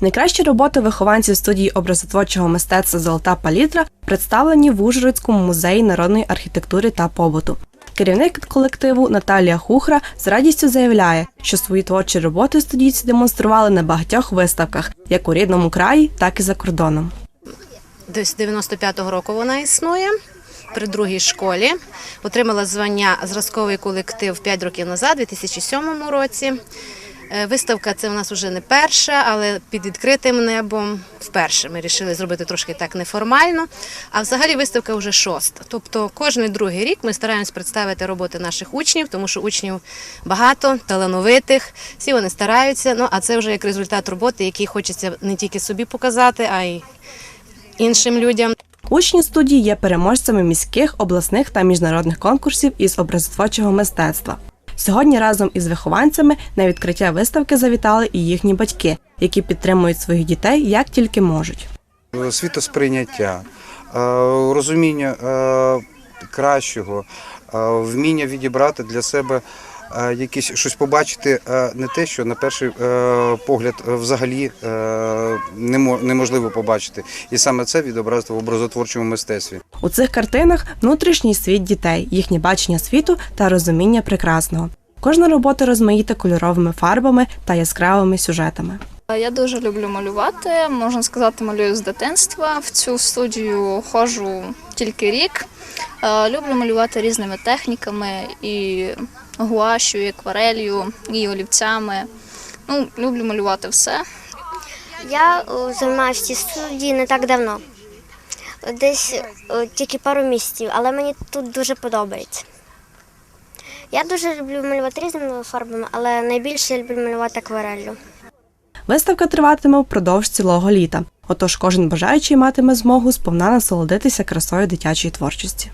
Найкращі роботи вихованців студії образотворчого мистецтва Золота палітра представлені в Ужгородському музеї народної архітектури та побуту. Керівник колективу Наталія Хухра з радістю заявляє, що свої творчі роботи студійці демонстрували на багатьох виставках, як у рідному краї, так і за кордоном. Десь 95-го року вона існує. При другій школі отримала звання зразковий колектив 5 років назад, у 2007 році. Е, Виставка це у нас вже не перша, але під відкритим небом вперше. Ми вирішили зробити трошки так неформально. А взагалі виставка вже шоста. Тобто кожен другий рік ми стараємось представити роботи наших учнів, тому що учнів багато, талановитих, всі вони стараються. Ну а це вже як результат роботи, який хочеться не тільки собі показати, а й іншим людям. Учні студії є переможцями міських, обласних та міжнародних конкурсів із образотворчого мистецтва. Сьогодні разом із вихованцями на відкриття виставки завітали і їхні батьки, які підтримують своїх дітей як тільки можуть. світосприйняття, е, розуміння е, кращого, е, вміння відібрати для себе якісь щось побачити, е, не те, що на перший е, погляд е, взагалі е, немо- неможливо побачити. І саме це відобразити в образотворчому мистецтві. У цих картинах внутрішній світ дітей, їхнє бачення світу та розуміння прекрасного. Кожна робота розмаїта кольоровими фарбами та яскравими сюжетами. Я дуже люблю малювати. Можна сказати, малюю з дитинства. В цю студію ходжу тільки рік. Е, Люблю малювати різними техніками і гуашю, і акварелью, і олівцями. Ну, люблю малювати все. Я е, займаюся в цій студії не так давно. Десь е, тільки пару місяців, але мені тут дуже подобається. Я дуже люблю малювати різними фарбами, але найбільше я люблю малювати аквареллю. Виставка триватиме впродовж цілого літа, отож кожен бажаючий матиме змогу сповна насолодитися красою дитячої творчості.